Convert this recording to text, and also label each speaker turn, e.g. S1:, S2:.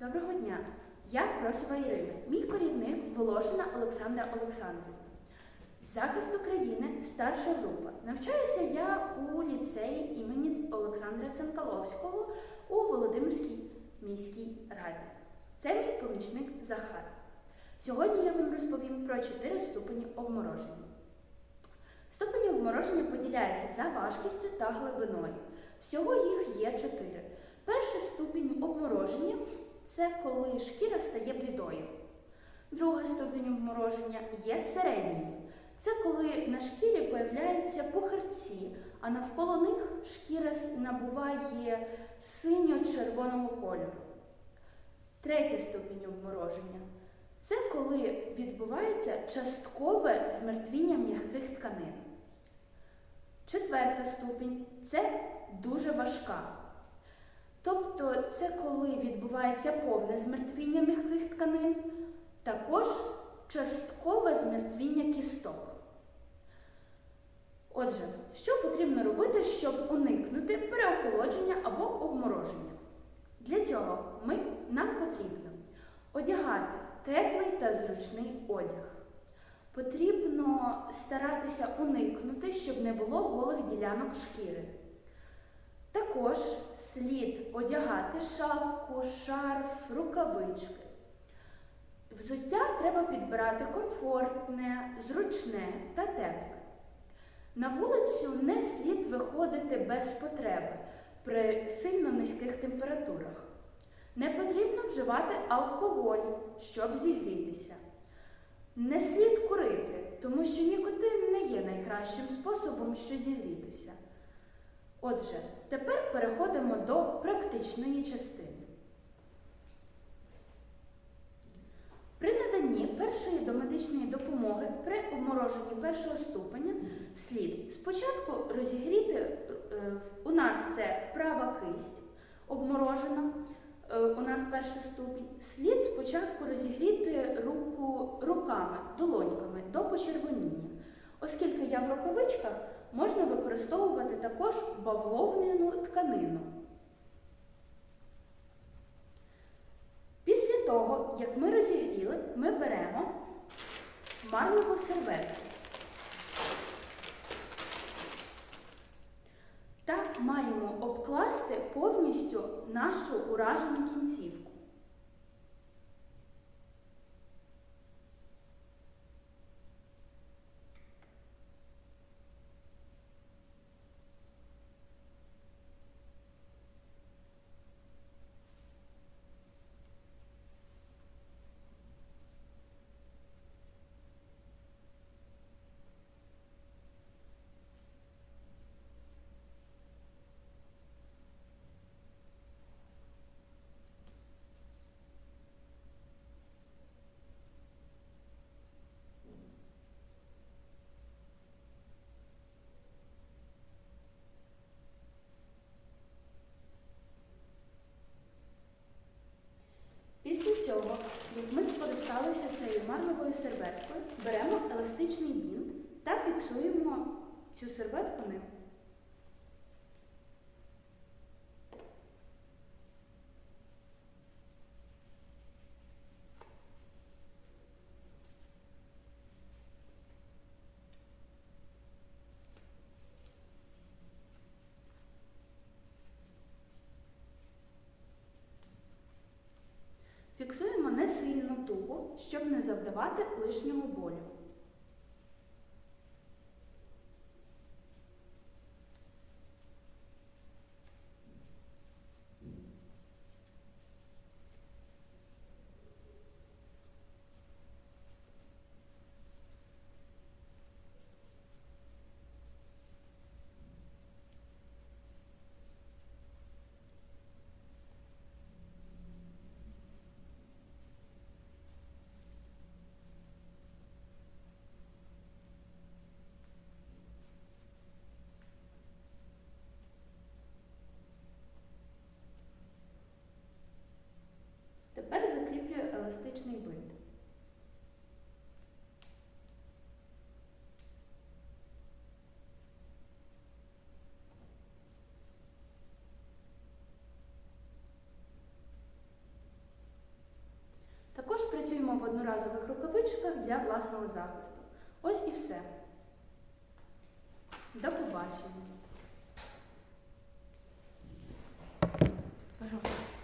S1: Доброго дня! Я Просова Ірина, мій корівник Волошина Олександра Олександрівна. З захисту країни старша група. Навчаюся я у ліцеї імені Олександра Ценкаловського у Володимирській міській раді. Це мій помічник Захар. Сьогодні я вам розповім про чотири ступені обмороження. Ступені обмороження поділяються за важкістю та глибиною. Всього їх є чотири. Перший ступінь обмороження це коли шкіра стає блідою. Другий ступінь обмороження є середньою. Це коли на шкірі появляються пухарці, а навколо них шкіра набуває синьо-червоного кольору. Третій ступінь обмороження це коли відбувається часткове змертвіння м'яких тканин. Четверта ступінь це дуже важка. Тобто це коли відбувається повне змертвіння м'яких тканин, також часткове змертвіння кісток. Отже, що потрібно робити, щоб уникнути переохолодження або обмороження? Для цього ми, нам потрібно одягати теплий та зручний одяг. Потрібно старатися уникнути, щоб не було голих ділянок шкіри. Також слід одягати шапку, шарф, рукавички. Взуття треба підбирати комфортне, зручне та тепле. На вулицю не слід виходити без потреби при сильно низьких температурах. Не потрібно вживати алкоголь, щоб зігрітися. Не слід курити, тому що нікотин не є найкращим способом, що зігрітися. Отже, тепер переходимо до практичної частини. При наданні першої домедичної допомоги при обмороженні першого ступеня слід спочатку розігріти, е, у нас це права кисть обморожена, е, у нас перший ступінь. Слід спочатку розігріти руку руками, долоньками до почервоніння. Оскільки я в рукавичках, можна використовувати також бавовняну тканину. Після того, як ми розігріли, ми беремо марлеву серветку та маємо обкласти повністю нашу уражену кінцівку. Після цього, як ми скористалися цією марлевою серветкою, беремо еластичний бінт та фіксуємо цю серветку ним. Фіксуємо не сильно туго, щоб не завдавати лишнього болю. працюємо в одноразових рукавичках для власного захисту. Ось і все. До побачення.